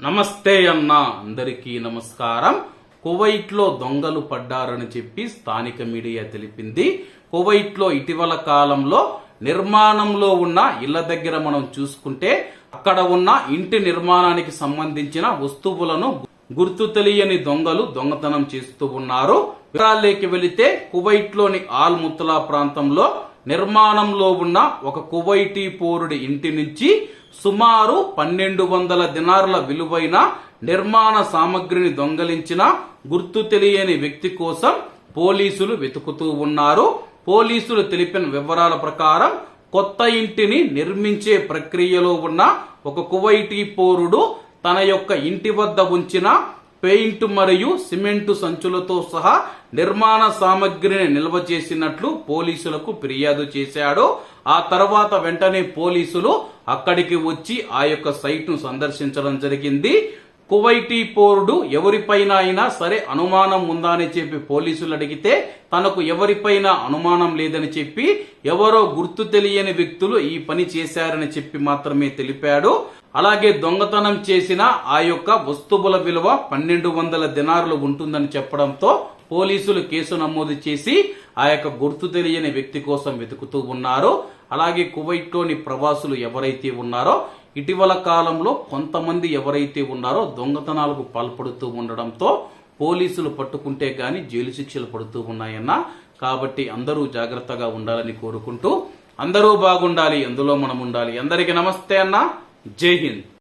నమస్తే అన్న అందరికీ నమస్కారం. కువైట్లో దొంగలు పడ్డారని చెప్పి స్థానిక మీడియా తెలిపింది. కువైట్లో ఇటీవల కాలంలో నిర్మాణంలో ఉన్న ఇళ్ళ దగ్గర మనం చూసుకుంటే అక్కడ ఉన్న ఇంటి నిర్మాణానికి సంబంధించిన వస్తువులను గుర్తు తెలియని దొంగలు దొంగతనం చేస్తూ ఉన్నారు. వివరాల్లోకి వెళితే కువైట్లోని ఆల్ ముత్తలా ప్రాంతంలో నిర్మాణంలో ఉన్న ఒక కువైటీ పౌరుడి ఇంటి నుంచి సుమారు పన్నెండు వందల దినారుల విలువైన నిర్మాణ సామగ్రిని దొంగలించిన గుర్తు తెలియని వ్యక్తి కోసం పోలీసులు వెతుకుతూ ఉన్నారు. పోలీసులు తెలిపిన వివరాల ప్రకారం కొత్త ఇంటిని నిర్మించే ప్రక్రియలో ఉన్న ఒక కువైటీ పౌరుడు తన యొక్క ఇంటి వద్ద ఉంచిన పెయింట్ మరియు సిమెంటు సంచులతో సహా నిర్మాణ సామగ్రిని నిల్వ చేసినట్లు పోలీసులకు ఫిర్యాదు చేశాడు. ఆ తర్వాత వెంటనే పోలీసులు అక్కడికి వచ్చి ఆ యొక్క సైట్ను సందర్శించడం జరిగింది. కువైటీ పౌరుడు ఎవరిపైన అయినా సరే అనుమానం ఉందా అని చెప్పి పోలీసులు అడిగితే తనకు ఎవరిపైన అనుమానం లేదని చెప్పి ఎవరో గుర్తు తెలియని వ్యక్తులు ఈ పని చేశారని చెప్పి మాత్రమే తెలిపాడు. అలాగే దొంగతనం చేసిన ఆ యొక్క వస్తువుల విలువ పన్నెండు వందల దినారులు ఉంటుందని చెప్పడంతో పోలీసులు కేసు నమోదు చేసి ఆ యొక్క గుర్తు తెలియని వ్యక్తి కోసం వెతుకుతూ ఉన్నారు. అలాగే కువైట్లోని ప్రవాసులు ఎవరైతే ఉన్నారో ఇటీవల కాలంలో కొంతమంది ఎవరైతే ఉన్నారో దొంగతనాలకు పాల్పడుతూ ఉండడంతో పోలీసులు పట్టుకుంటే గాని జైలు శిక్షలు పడుతూ ఉన్నాయన్న. కాబట్టి అందరూ జాగ్రత్తగా ఉండాలని కోరుకుంటూ అందరూ బాగుండాలి అందులో మనం ఉండాలి. అందరికీ నమస్తే అన్న. జై హింద్.